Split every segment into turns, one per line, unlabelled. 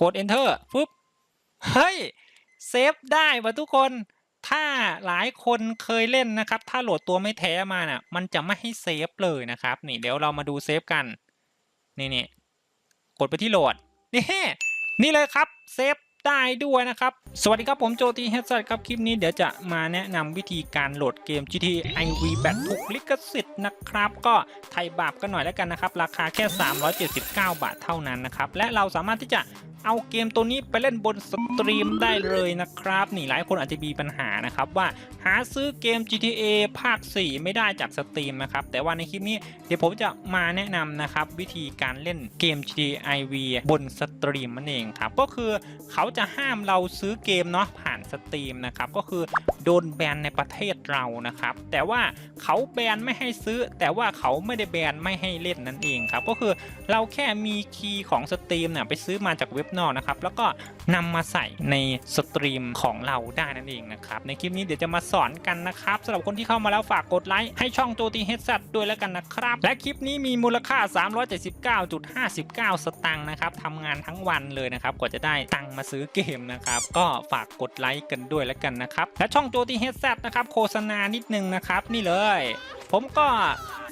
กด enter ปุ๊บ เฮ้ย เซฟได้ว่ะทุกคน ถ้าหลายคนเคยเล่นนะครับ ถ้าโหลดตัวไม่แท้มาน่ะ มันจะไม่ให้เซฟเลยนะครับ นี่เดี๋ยวเรามาดูเซฟกัน นี่นี่กดไปที่โหลด นี่ นี่เลยครับ เซฟได้ด้วยนะครับ สวัสดีครับผมโจตีเฮดสัตครับ คลิปนี้เดี๋ยวจะมาแนะนำวิธีการโหลดเกม GTA IV แบบถูกลิขสิทธิ์นะครับ ก็ไทยบาปกันหน่อยแล้วกันนะครับ ราคาแค่ 379 บาทเท่านั้นนะครับ และเราสามารถที่จะ เอาเกมตัวนี้ไปเล่นบนสตรีมได้เลยนะครับ นี่หลายคนอาจจะมีปัญหานะครับว่าหาซื้อเกม GTA ภาค 4 ไม่ได้จากสตรีมนะครับ แต่ว่าในคลิปนี้เดี๋ยวผมจะมาแนะนำนะครับ วิธีการเล่นเกม GTA IV บนสตรีมนั่นเองครับ ก็คือเขาจะห้ามเราซื้อเกมเนาะผ่านสตรีมนะครับก็คือโดนแบนในประเทศเรานะครับ แต่ว่าเขาแบนไม่ให้ซื้อ แต่ว่าเขาไม่ได้แบนไม่ให้เล่นนั่นเองครับก็คือเราแค่มีคีย์ของสตรีมเนี่ยไปซื้อมาจากเว็บนอกนะครับแล้วก็นำมาใส่ในสตรีมของเราได้นั่นเองนะครับในคลิปนี้เดี๋ยวจะมาสอนกันนะครับสำหรับคนที่เข้ามาแล้วฝากกดไลค์ให้ช่องโจตีเฮดซัตด้วยแล้วกันนะครับ และคลิปนี้มีมูลค่า 379.59 สตังค์นะครับทำงานทั้งวันเลยนะครับกว่าจะได้ตังค์มาซื้อเกมนะครับก็ฝากกดไลค์กันด้วยแล้วกันนะครับและช่องโจตีเฮดซัตนะครับโฆษณานิดนึงนะครับนี่เลย ผมก็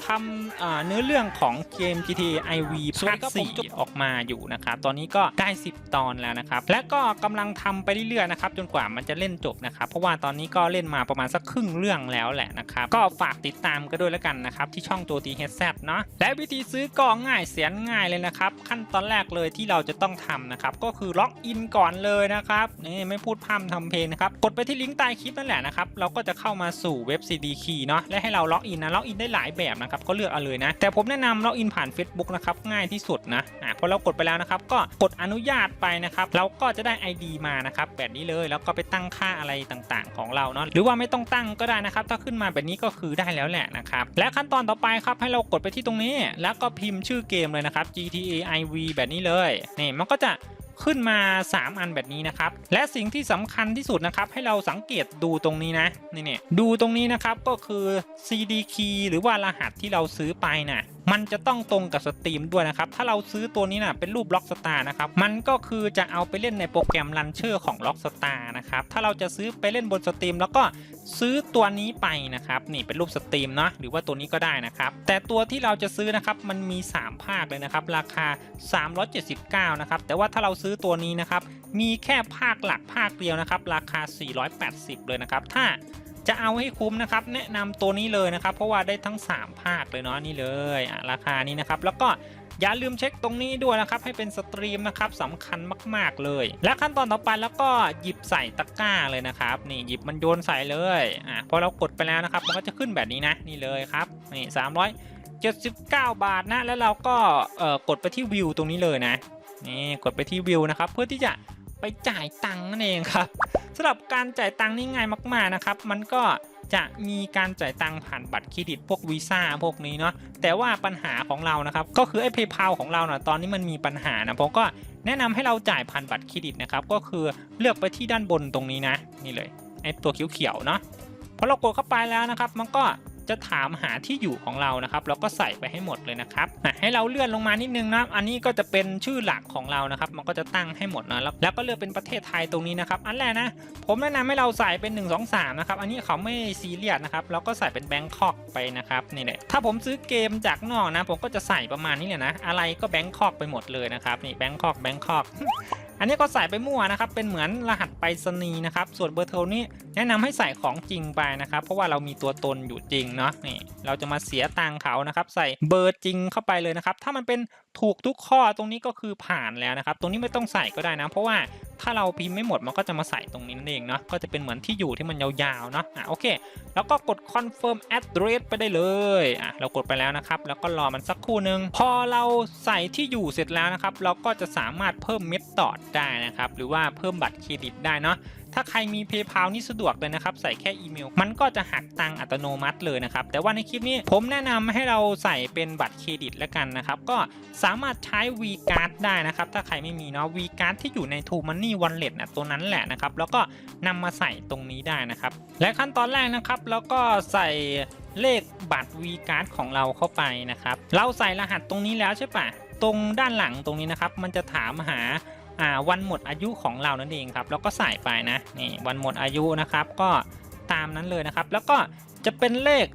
ทำเนื้อเรื่องของเกม GTA IV ภาค4ออกมาอยู่นะครับตอนนี้ก็ได้ 10 ตอนแล้วนะครับ และก็กำลังทำไปเรื่อยๆนะครับจนกว่ามันจะเล่นจบนะครับ เพราะว่าตอนนี้ก็เล่นมาประมาณสักครึ่งเรื่องแล้วแหละนะครับ ก็ฝากติดตามกันด้วยแล้วกันนะครับที่ช่องตัวตีเฮดแซเนาะและวิธีซื้อก็ง่ายเสียนง่ายเลยนะครับ ขั้นตอนแรกเลยที่เราจะต้องทำนะครับก็คือล็อกอินก่อนเลยนะครับนี่ไม่พูดพร่ำทำเพลงนะครับกดไปที่ลิงก์ใต้คลิปนั่นแหละนะครับเราก็จะเข้ามาสู่เว็บ CD Key เนาะและให้เราล็อกอินนะล็อกอินได้หลายแบบนะครับก็เลือกเอาเลยนะ แต่ผมแนะนำล็อกอินผ่าน Facebook นะครับง่ายที่สุดนะอะพอเรากดไปแล้วนะครับ ก็กดอนุญาตไปนะครับเราก็จะได้ ID มานะครับแบบนี้เลยแล้วก็ไปตั้งค่าอะไรต่างๆ ของเราเนาะหรือว่าไม่ต้องตั้งก็ได้นะครับ ถ้าขึ้นมาแบบนี้ก็คือได้แล้วแหละนะครับและขั้นตอนต่อไปครับให้เรากดไปที่ตรงนี้ แล้วก็พิมพ์ชื่อเกมเลยนะครับ GTA IV แบบนี้เลยนี่มันก็จะ ขึ้นมา 3 อันแบบนี้นะครับ และสิ่งที่สำคัญที่สุดนะครับ ให้เราสังเกตดูตรงนี้นะนี่เนี่ยดูตรงนี้นะครับก็คือ CD key หรือว่ารหัสที่เราซื้อไปน่ะ มันจะต้องตรงกับสตรีมด้วยนะครับถ้าเราซื้อตัวนี้นะ่ะเป็นรูปล็อกสตาร์นะครับมันก็คือจะเอาไปเล่นในโปรแกรมรันเชอร์ของล็อกสตาร์นะครับถ้าเราจะซื้อไปเล่นบนสตรีมแล้วก็ซื้อตัวนี้ไปนะครับนี่เป็นรูปสตรีมเนาะหรือว่าตัวนี้ก็ได้นะครับแต่ตัวที่เราจะซื้อนะครับมันมี 3 ภาคเลยนะครับราคา 379นะครับแต่ว่าถ้าเราซื้อตัวนี้นะครับมีแค่ภาคหลักภาคเดียวนะครับราคา 480 เลยนะครับถ้า จะเอาให้คุ้มนะครับแนะนำตัวนี้เลยนะครับ เพราะว่าได้ทั้ง 3 ภาคเลยเนาะนี่เลยราคานี้นะครับ แล้วก็อย่าลืมเช็คตรงนี้ด้วยนะครับ ให้เป็นสตรีมนะครับสำคัญมาก ๆ เลย และขั้นตอนต่อไปแล้วก็หยิบใส่ตะกร้าเลยนะครับ นี่หยิบมันโยนใส่เลยอะพอเรากดไปแล้วนะครับ มันก็จะขึ้นแบบนี้นะนี่เลยครับนี่300 79บาทนะ แล้วเราก็เอ่อกดไปที่วิวตรงนี้เลยนะนี่กดไปที่วิวนะครับ เพื่อที่จะ ไปจ่ายตังค์นั่นเองครับสำหรับการจ่ายตังค์นี่ง่ายมากๆนะครับ มันก็จะมีการจ่ายตังค์ผ่านบัตรเครดิตพวกวีซ่าพวกนี้เนาะแต่ว่าปัญหาของเรานะครับ ก็คือไอ้เพย์พาของเราเนาะตอนนี้มันมีปัญหานะผมก็แนะนำให้เราจ่ายผ่านบัตรเครดิตนะครับ ก็คือเลือกไปที่ด้านบนตรงนี้นะ นี่เลยไอ้ตัวเขียวๆเนาะพอเรากดเข้าไปแล้วนะครับ มันก็ จะถามหาที่อยู่ของเรานะครับเราก็ใส่ไปให้หมดเลยนะครับให้เราเลื่อนลงมานิดนึงนะอันนี้ก็จะเป็นชื่อหลักของเรานะครับ มันก็จะตั้งให้หมดนะแล้วก็เลือกเป็นประเทศไทยตรงนี้นะครับ อันแรกนะผมแนะนำให้เราใส่เป็น 1 2 3นะครับอันนี้เขาไม่ซีเรียสนะครับเราก็ใส่เป็นแบงคอกไปนะครับนี่แหละถ้าผมซื้อเกมจากนอกนะ ผมก็จะใส่ประมาณนี้แหละนะ อะไรก็แบงคอกไปหมดเลยนะครับนี่แบงคอกแบงคอก อันนี้ก็ใส่ไปมั่วนะครับ เป็นเหมือนรหัสไปรษณีย์นะครับ ส่วนเบอร์โทรนี้แนะนำให้ใส่ของจริงไปนะครับ เพราะว่าเรามีตัวตนอยู่จริงเนาะ นี่ เราจะมาเสียตังค์เขานะครับ ใส่เบอร์จริงเข้าไปเลยนะครับ ถ้ามันเป็น ถูกทุกข้อตรงนี้ก็คือผ่านแล้วนะครับ ตรงนี้ไม่ต้องใส่ก็ได้นะ เพราะว่าถ้าเราพิมพ์ไม่หมดมันก็จะมาใส่ตรงนี้นั่นเองเนาะก็จะเป็นเหมือนที่อยู่ที่มันยาวๆเนาะอะโอเค แล้วก็กด confirm address ไปได้เลยอะเรากดไปแล้วนะครับ แล้วก็รอมันสักครู่หนึ่งพอเราใส่ที่อยู่เสร็จแล้วนะครับ เราก็จะสามารถเพิ่มเมธอได้นะครับ หรือว่าเพิ่มบัตรเครดิตได้เนาะถ้าใครมี PayPal นี่สะดวกเลยนะครับ ใส่แค่อีเมล มันก็จะหักตังอัตโนมัติเลยนะครับ แต่ว่าในคลิปนี้ผมแนะนำให้เราใส่เป็นบัตรเครดิตแล้วกันนะครับ ก็สามารถใช้ V-Card ได้นะครับ ถ้าใครไม่มีเนาะ V-Card ที่อยู่ใน True Money Wallet นะตัวนั้นแหละนะครับ แล้วก็นำมาใส่ตรงนี้ได้นะครับ และขั้นตอนแรกนะครับแล้วก็ใส่เลขบัตร V-Card ของเราเข้าไปนะครับ เราใส่รหัสตรงนี้แล้วใช่ปะตรงด้านหลังตรงนี้นะครับ มันจะถามหา อ่าวันหมดอายุของเรานั่นเองครับแล้วก็ใส่ไปนะนี่วันหมดอายุนะครับก็ตามนั้นเลยนะครับ แล้วก็จะเป็นเลข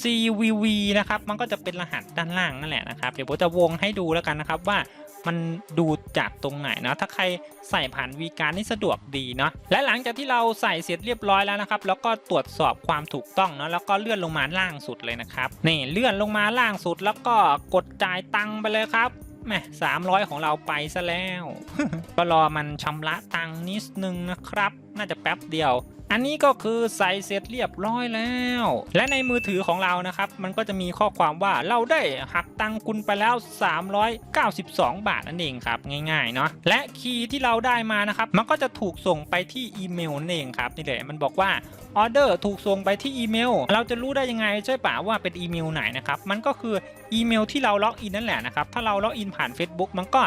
CVV นะครับมันก็จะเป็นรหัสด้านล่างนั่นแหละนะครับ เดี๋ยวผมจะวงให้ดูแล้วกันนะครับว่ามันดูจากตรงไหนเนาะถ้าใครใส่ผ่านวีการนี่สะดวกดีเนาะและหลังจากที่เราใส่เสร็จเรียบร้อยแล้วนะครับ แล้วก็ตรวจสอบความถูกต้องเนาะแล้วก็เลื่อนลงมาล่างสุดเลยนะครับนี่เลื่อนลงมาล่างสุด แล้วก็กดจ่ายตังค์ไปเลยครับ แม่สามร้อยของเราไปซะแล้ว ก็รอมันชำระตังค์นิดนึงนะครับ น่าจะแป๊บเดียว อันนี้ก็คือใส่เสร็จเรียบร้อยแล้ว และในมือถือของเรานะครับ มันก็จะมีข้อความว่าเราได้หักตังคุณไปแล้ว 392 บาทนั่นเองครับง่ายๆเนาะและคีย์ที่เราได้มานะครับมันก็จะถูกส่งไปที่อีเมลนั่นเองครับนี่เลยมันบอกว่าออเดอร์ถูกส่งไปที่อีเมล เราจะรู้ได้ยังไงใช่ป่ะว่าเป็นอีเมลไหนนะครับมันก็คืออีเมลที่เราล็อกอินนั่นแหละนะครับถ้าเราล็อกอินผ่าน Facebook มันก็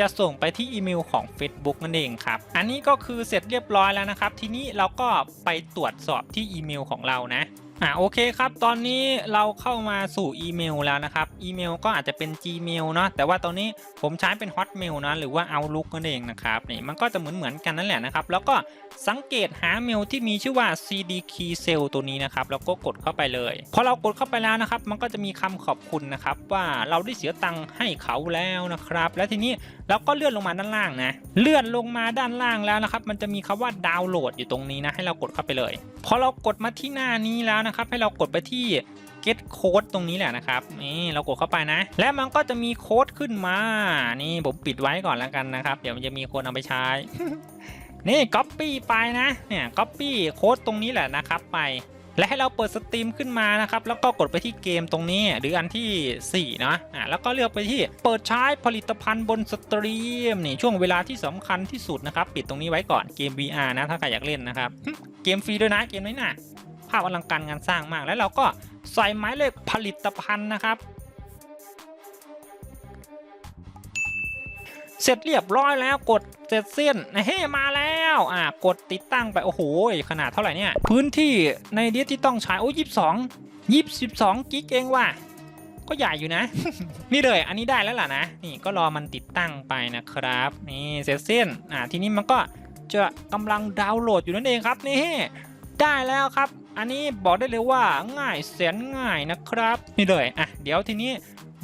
จะส่งไปที่อีเมลของ Facebook นั่นเองครับ อันนี้ก็คือเสร็จเรียบร้อยแล้วนะครับ ทีนี้เราก็ไปตรวจสอบที่อีเมลของเรานะ อ่าโอเคครับ ตอนนี้เราเข้ามาสู่อีเมลแล้วนะครับ อีเมลก็อาจจะเป็น Gmail เนาะแต่ว่าตอนนี้ผมใช้เป็น Hotmail นะหรือว่า Outlook นั่นเองนะครับนี่มันก็จะเหมือนเหมือนกันนั่นแหละนะครับ แล้วก็สังเกตหาเมลที่มีชื่อว่า CD Key Cell ตัวนี้นะครับแล้วก็กดเข้าไปเลยพอเรากดเข้าไปแล้วนะครับ มันก็จะมีคำขอบคุณนะครับว่าเราได้เสียตังค์ให้เขาแล้วนะครับ และทีนี้เราก็เลื่อนลงมาด้านล่างนะเลื่อนลงมาด้านล่างแล้วนะครับ มันจะมีคำว่าดาวน์โหลดอยู่ตรงนี้นะให้เรากดเข้าไปเลยพอเรากดมาที่หน้านี้แล้วนะครับ ให้เรากดไปที่ get code ตรงนี้แหละนะครับนี่เรากดเข้าไปนะ และมันก็จะมีโค้ดขึ้นมา นี่ผมปิดไว้ก่อนแล้วกันนะครับ เดี๋ยวมันจะมีคนเอาไปใช้ นี่ copy ไปนะ เนี่ย copy โค้ดตรงนี้แหละนะครับไป และให้เราเปิดสตรีมขึ้นมานะครับ แล้วก็กดไปที่เกมตรงนี้ หรืออันที่4เนาะอะแล้วก็เลือกไปที่เปิดใช้ผลิตภัณฑ์บนสตรีมนี่ช่วงเวลาที่สำคัญที่สุดนะครับ ปิดตรงนี้ไว้ก่อนเกม VR นะถ้าใครอยากเล่นนะครับ เกมฟรีด้วยนะเกมนี้นะ ภาพอลังการงานสร้างมาก แล้วเราก็ใส่หมายเลขผลิตภัณฑ์นะครับ เสร็จเรียบร้อยแล้วกดเสร็จสิ้นเฮ้มาแล้วอ่ากดติดตั้งไปโอ้โหขนาดเท่าไหร่เนี่ย พื้นที่ในดิสที่ต้องใช้โอ้ยี่สิบสองยี่สิบสองกิกเองว่ะก็ใหญ่อยู่นะ นี่เลยอันนี้ได้แล้วล่ะนะ นี่ก็รอมันติดตั้งไปนะครับ นี่เสร็จสิ้นอ่าทีนี้มันก็จะกำลังดาวน์โหลดอยู่นั่นเองครับนี่ได้แล้วครับ อันนี้บอกได้เลยว่าง่ายแสนง่ายนะครับนี่เลยอะเดี๋ยวทีนี้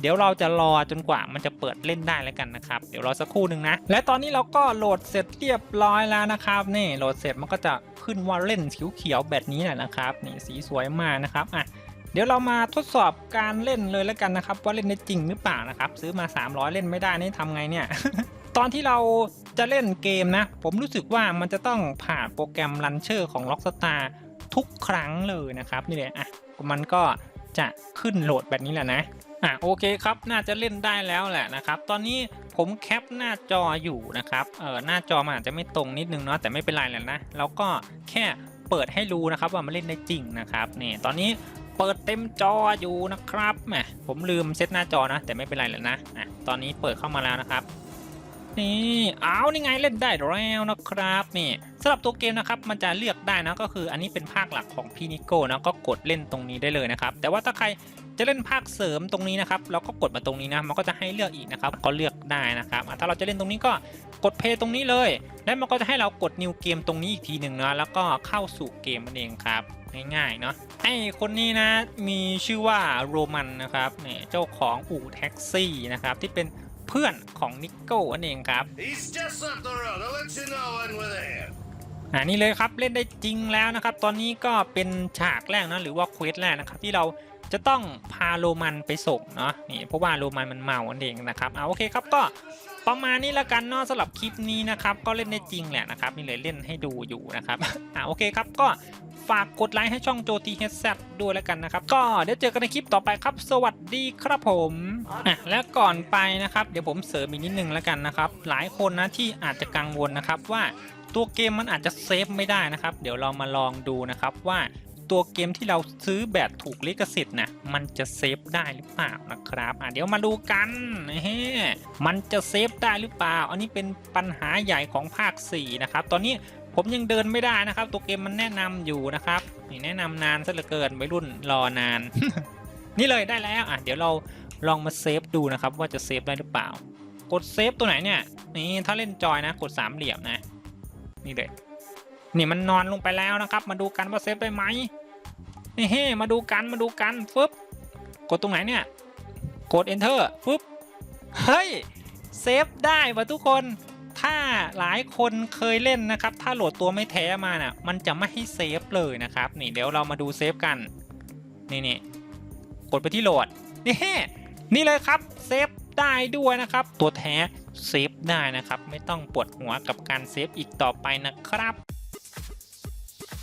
เดี๋ยวเราจะรอจนกว่ามันจะเปิดเล่นได้แล้วกันนะครับ เดี๋ยวรอสักครู่หนึ่งนะ และตอนนี้เราก็โหลดเสร็จเรียบร้อยแล้วนะครับ นี่โหลดเสร็จมันก็จะขึ้นว่าเล่นเขียวๆแบบนี้แหละนะครับ นี่สีสวยมากนะครับอะเดี๋ยวเรามาทดสอบการเล่นเลยแล้วกันนะครับ ว่าเล่นได้จริงหรือเปล่านะครับ ซื้อมา 300 เล่นไม่ได้นี่ทำไงเนี่ยตอนที่เราจะเล่นเกมนะ ผมรู้สึกว่ามันจะต้องผ่านโปรแกรมลันเชอร์ของ Rockstar ทุกครั้งเลยนะครับนี่เลยอะมันก็จะขึ้นโหลดแบบนี้แหละนะอะโอเคครับน่าจะเล่นได้แล้วแหละนะครับ ตอนนี้ผมแคปหน้าจออยู่นะครับเออหน้าจอมันอาจจะไม่ตรงนิดนึงเนาะแต่ไม่เป็นไรแหละนะเราก็แค่เปิดให้รู้นะครับว่ามันเล่นได้จริงนะครับนี่ตอนนี้เปิดเต็มจออยู่นะครับแหมผมลืมเซตหน้าจอนะแต่ไม่เป็นไรแล้วนะอะตอนนี้เปิดเข้ามาแล้วนะครับ นี่เอานี่ไงเล่นได้แล้วนะครับนี่สำหรับตัวเกมนะครับมันจะเลือกได้นะก็คืออันนี้เป็นภาคหลักของพี่นิโก้นะก็กดเล่นตรงนี้ได้เลยนะครับแต่ว่าถ้าใครจะเล่นภาคเสริมตรงนี้นะครับเราก็กดมาตรงนี้นะมันก็จะให้เลือกอีกนะครับก็เลือกได้นะครับถ้าเราจะเล่นตรงนี้ก็กดเพย์ตรงนี้เลย แล้วมันก็จะให้เรากดนิวเกมตรงนี้อีกทีหนึ่งนะแล้วก็เข้าสู่เกมนั่นเองครับง่ายๆเนาะไอ้คนนี้นะมีชื่อว่าโรมันนะครับเนี่ยเจ้าของอู่แท็กซี่นะครับที่เป็น เพื่อนของนิโก้นั่นเองครับ
He's just up the road. I'll let you know when we're there.
อ่านี่เลยครับเล่นได้จริงแล้วนะครับ ตอนนี้ก็เป็นฉากแรกนะหรือว่าเควสแรกนะครับที่เรา จะต้องพาโรมันไปส่งเนาะนี่เพราะว่าโรมันมันเมาอันเองนะครับเอาโอเคครับก็ประมาณนี้ละกันเนาะสำหรับคลิปนี้นะครับก็เล่นได้จริงแหละนะครับนี่เลยเล่นให้ดูอยู่นะครับอ่าโอเคครับก็ฝากกดไลค์ให้ช่องโจทีเฮดแซด้วยแล้วกันนะครับก็เดี๋ยวเจอกันในคลิปต่อไปครับ สวัสดีครับผมอะและก่อนไปนะครับ เดี๋ยวผมเสริมอีกนิดนึงแล้วกันนะครับ หลายคนนะที่อาจจะกังวลนะครับว่าตัวเกมมันอาจจะเซฟไม่ได้นะครับ เดี๋ยวเรามาลองดูนะครับว่า ตัวเกมที่เราซื้อแบบถูกลิขสิทธิ์นะมันจะเซฟได้หรือเปล่านะครับอะเดี๋ยวมาดูกันเฮ้มันจะเซฟได้หรือเปล่า อันนี้เป็นปัญหาใหญ่ของภาค 4 นะครับ ตอนนี้ผมยังเดินไม่ได้นะครับ ตัวเกมมันแนะนำอยู่นะครับนี่แนะนำนานซะเหลือเกินวัยรุ่นรอนาน นี่เลยได้แล้วอะเดี๋ยวเราลองมาเซฟดูนะครับว่าจะเซฟได้หรือเปล่า กดเซฟตัวไหนเนี่ยนี่ถ้าเล่นจอยนะ กดสามเหลี่ยมนะ นี่เลยนี่มันนอนลงไปแล้วนะครับ มาดูกันว่าเซฟได้ไหม นี่เฮ้มาดูกันมาดูกันฟึบกดตรงไหนเนี่ยกด enter ฟึบเฮ้ยเซฟได้วะทุกคนถ้าหลายคนเคยเล่นนะครับ ถ้าโหลดตัวไม่แท้มาน่ะ มันจะไม่ให้เซฟเลยนะครับ นี่เดี๋ยวเรามาดูเซฟกัน นี่นี่กดไปที่โหลด นี่นี่เลยครับ เซฟได้ด้วยนะครับ ตัวแท้เซฟได้นะครับ ไม่ต้องปวดหัวกับการเซฟอีกต่อไปนะครับ